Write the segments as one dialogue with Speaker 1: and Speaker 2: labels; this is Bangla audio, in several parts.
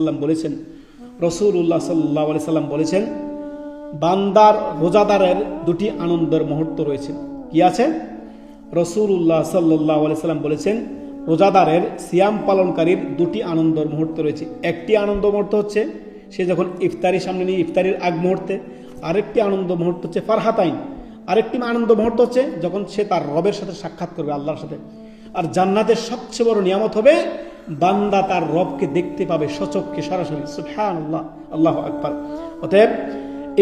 Speaker 1: বলেছেন রসুল্লাহ সাল্লাহ সাল্লাম বলেছেন, বান্দার রোজাদারের দুটি আনন্দের মুহূর্ত রয়েছে। কি আছে? রসুল্লাহ সাল্লাহ সাল্লাম বলেছেন, রোজাদারের সিয়াম পালনকারীর দুটি আনন্দের মুহূর্ত রয়েছে। একটি আনন্দ মুহূর্ত হচ্ছে সে যখন ইফতারি সামনে নিয়ে ইফতারির আগ মুহূর্তে, আরেকটি আনন্দ মুহূর্ত হচ্ছে ফারহাতাইন। আরেকটি আনন্দ মুহূর্ত হচ্ছে যখন সে তার রবের সাথে সাক্ষাৎ করবে, আল্লাহর সাথে। আর জান্নাতের সবচেয়ে বড় নিয়ামত হবে বান্দা তার রবকে দেখতে পাবে সচককে সরাসরি। সুফহান আল্লাহ আল্লাহ আকবর। অতএব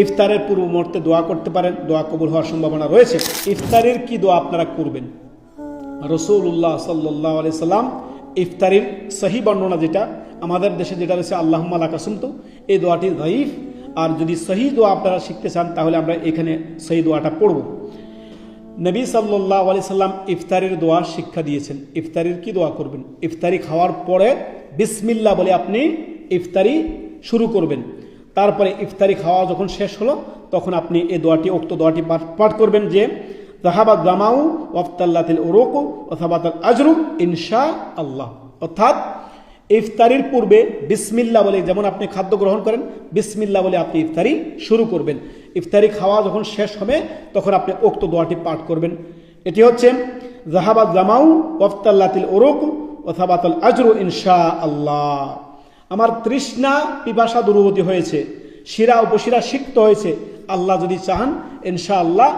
Speaker 1: ইফতারের পূর্ব মুহূর্তে দোয়া করতে পারেন, দোয়া কবুল হওয়ার সম্ভাবনা রয়েছে। ইফতারের কি দোয়া আপনারা করবেন? রসুল্লাহ সাল্লাহ আলি সাল্লাম ইফতারির সহি বর্ণনা যেটা, আমাদের দেশে যেটা রয়েছে আল্লাহ কাসুমতো এই দোয়াটি দাইফ আর যদি সহি দোয়া আপনারা শিখতে চান, তাহলে আমরা এখানে সহি দোয়াটা পড়ব। নবী সাল্লাহ আলি সাল্লাম ইফতারির দোয়া শিক্ষা দিয়েছেন। ইফতারির কি দোয়া করবেন? ইফতারি খাওয়ার পরে বিসমিল্লা বলে আপনি ইফতারি শুরু করবেন। তারপরে ইফতারি খাওয়া যখন শেষ হলো, তখন আপনি এই দোয়াটি, উক্ত দোয়াটি পাঠ করবেন যে জাহাবাদ জামাউ ওয়াফতাল্লাতিল ওরোকু অথাবাতাল আজরু ইনশা আল্লাহ অর্থাৎ ইফতারির পূর্বে বিসমিল্লা বলে যেমন আপনি খাদ্য গ্রহণ করেন বিসমিল্লা বলে আপনি ইফতারি শুরু করবেন। ইফতারি খাওয়া যখন শেষ হবে, তখন আপনি উক্ত দোয়াটি পাঠ করবেন। এটি হচ্ছে জাহাবাদ জামাউ ওয়াফতাল্লাতিল ওরোকু অথাবাতাল আজরু ইনশা আল্লাহ। আমার তৃষ্ণা, পিপাসা দূরবতী হয়েছে, শিরা উপশিরা সিক্ত হয়েছে। আল্লাহ যদি চান, ইনশা আল্লাহ,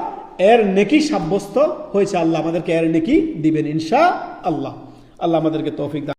Speaker 1: এর নেকি সাব্যস্ত হয়েছে। আল্লাহ আমাদেরকে এর নেকি দিবেন ইনশা আল্লাহ। আল্লাহ আমাদেরকে তৌফিক